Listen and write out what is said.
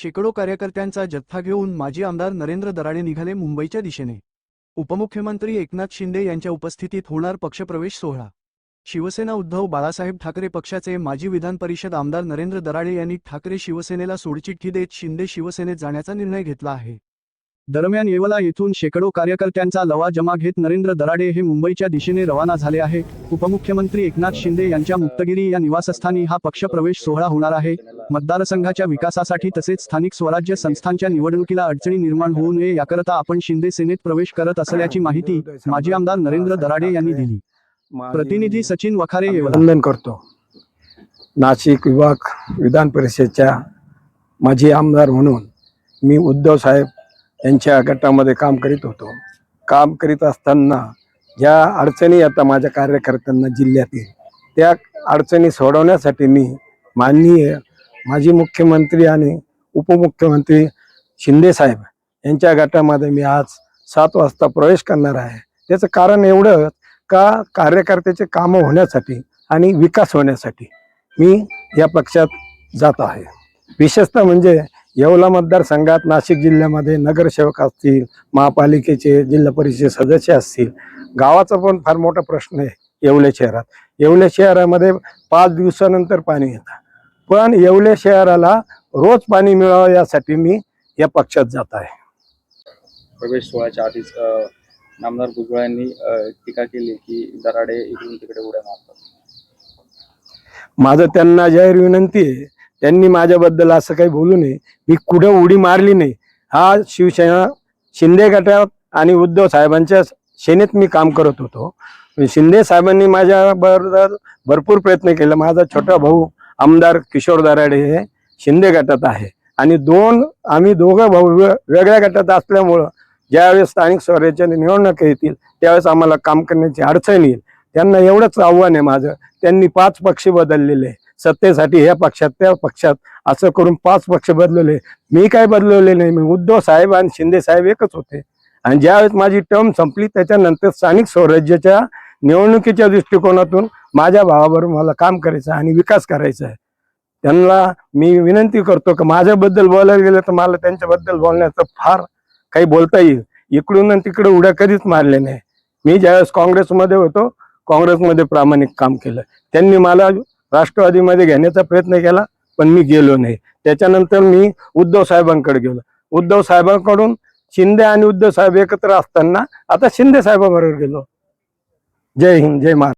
शेकडो कार्यकर्त्यांचा जथ्था घेऊन माजी आमदार नरेंद्र दराडे निघाले मुंबईच्या दिशेने. उपमुख्यमंत्री एकनाथ शिंदे यांच्या उपस्थितीत होणार पक्षप्रवेश सोहळा. शिवसेना उद्धव बाळासाहेब ठाकरे पक्षाचे माजी विधान परिषद आमदार नरेंद्र दराडे यांनी ठाकरे शिवसेनेला सोडचिठ्ठी देत शिंदे शिवसेनेत जाण्याचा निर्णय घेतला आहे. दरम्यान येवला येथून शेकडो कार्यकर्त्यांचा लवा जमा घेत नरेंद्र दराडे हे मुंबईच्या दिशेने रवाना झाले आहे. उपमुख्यमंत्री एकनाथ शिंदे यांच्या मुक्तगिरी या निवासस्थानी हा पक्षप्रवेश सोहळा होणार आहे. मतदारसंघाच्या विकासासाठी तसेच स्थानिक स्वराज्य संस्थांच्या निवडणुकीला अडचणी निर्माण होऊ नये याकरता आपण शिंदे सेनेत प्रवेश करत असल्याची माहिती माजी आमदार नरेंद्र दराडे यांनी दिली. प्रतिनिधी सचिन वखारे वंदन करतो. नाशिक विभाग विधान परिषदच्या माजी आमदार म्हणून मी उद्धव साहेब यांच्या गटामध्ये काम करीत होतो. काम करीत असताना ज्या अडचणी आता माझ्या कार्यकर्त्यांना जिल्ह्यातील त्या अडचणी सोडवण्यासाठी मी माननीय माजी मुख्यमंत्री आणि उपमुख्यमंत्री शिंदेसाहेब यांच्या गटामध्ये मी आज सात वाजता प्रवेश करणार आहे. त्याचं कारण एवढं का कार्यकर्त्याचे कामं होण्यासाठी आणि विकास होण्यासाठी मी या पक्षात जात आहे. विशेषतः म्हणजे येवला मतदारसंघात नाशिक जिल्ह्यामध्ये नगरसेवक असतील महापालिकेचे जिल्हा परिषद सदस्य असतील. गावाचा पण फार मोठा प्रश्न आहे येवले शहरात. येवले शहरामध्ये पाच दिवसानंतर पाणी येतं. पण येवले शहराला रोज पाणी मिळावं यासाठी मी या पक्षात जात आहे. प्रवेश सोहळ्याच्या आधीच नामदार भुजबळ यांनी टीका केली की दराडे इकडून तिकडे उड्या मारतात. माझं त्यांना जाहीर विनंती आहे त्यांनी माझ्याबद्दल असं काही बोलू नये. मी कुठं उडी मारली नाही. हा शिवसेना शिंदे गटात आणि उद्धव साहेबांच्या सेनेत मी काम करत होतो. शिंदे साहेबांनी माझ्या बरोबर भरपूर प्रयत्न केला. माझा छोटा भाऊ आमदार किशोर दराडे हे शिंदे गटात आहे. आणि दोन आम्ही दोघं भाऊ वे- वेगळ्या गटात असल्यामुळं ज्यावेळेस स्थानिक स्वराज्याच्या निवडणुका येतील त्यावेळेस आम्हाला काम करण्याची अडचण येईल. त्यांना एवढंच आव्हान आहे माझं. त्यांनी पाच पक्ष बदललेले. आहे. सत्तेसाठी ह्या पक्षात त्या पक्षात असं करून पाच पक्ष बदलले मी काय बदलवले नाही? मी उद्धव साहेब आणि शिंदे साहेब एकच होते. आणि ज्यावेळेस माझी टर्म संपली त्याच्यानंतर स्थानिक स्वराज्याच्या निवडणुकीच्या दृष्टिकोनातून माझ्या भावाबरोबर मला काम करायचं आहे आणि विकास करायचा आहे. त्यांना मी विनंती करतो की माझ्याबद्दल बोलायला गेलं तर मला त्यांच्याबद्दल बोलण्याचं फार काही बोलता येईल. इकडून आणि तिकडे उड्या कधीच मारले नाही. मी ज्यावेळेस काँग्रेसमध्ये होतो काँग्रेसमध्ये प्रामाणिक काम केलं. त्यांनी मला राष्ट्रवादीमध्ये घेण्याचा प्रयत्न केला पण मी गेलो नाही. त्याच्यानंतर मी उद्धव साहेबांकडे गेलो. उद्धव साहेबांकडून शिंदे आणि उद्धव साहेब एकत्र असताना आता शिंदे साहेबांबरोबर गेलो. जय हिंद जय महाराज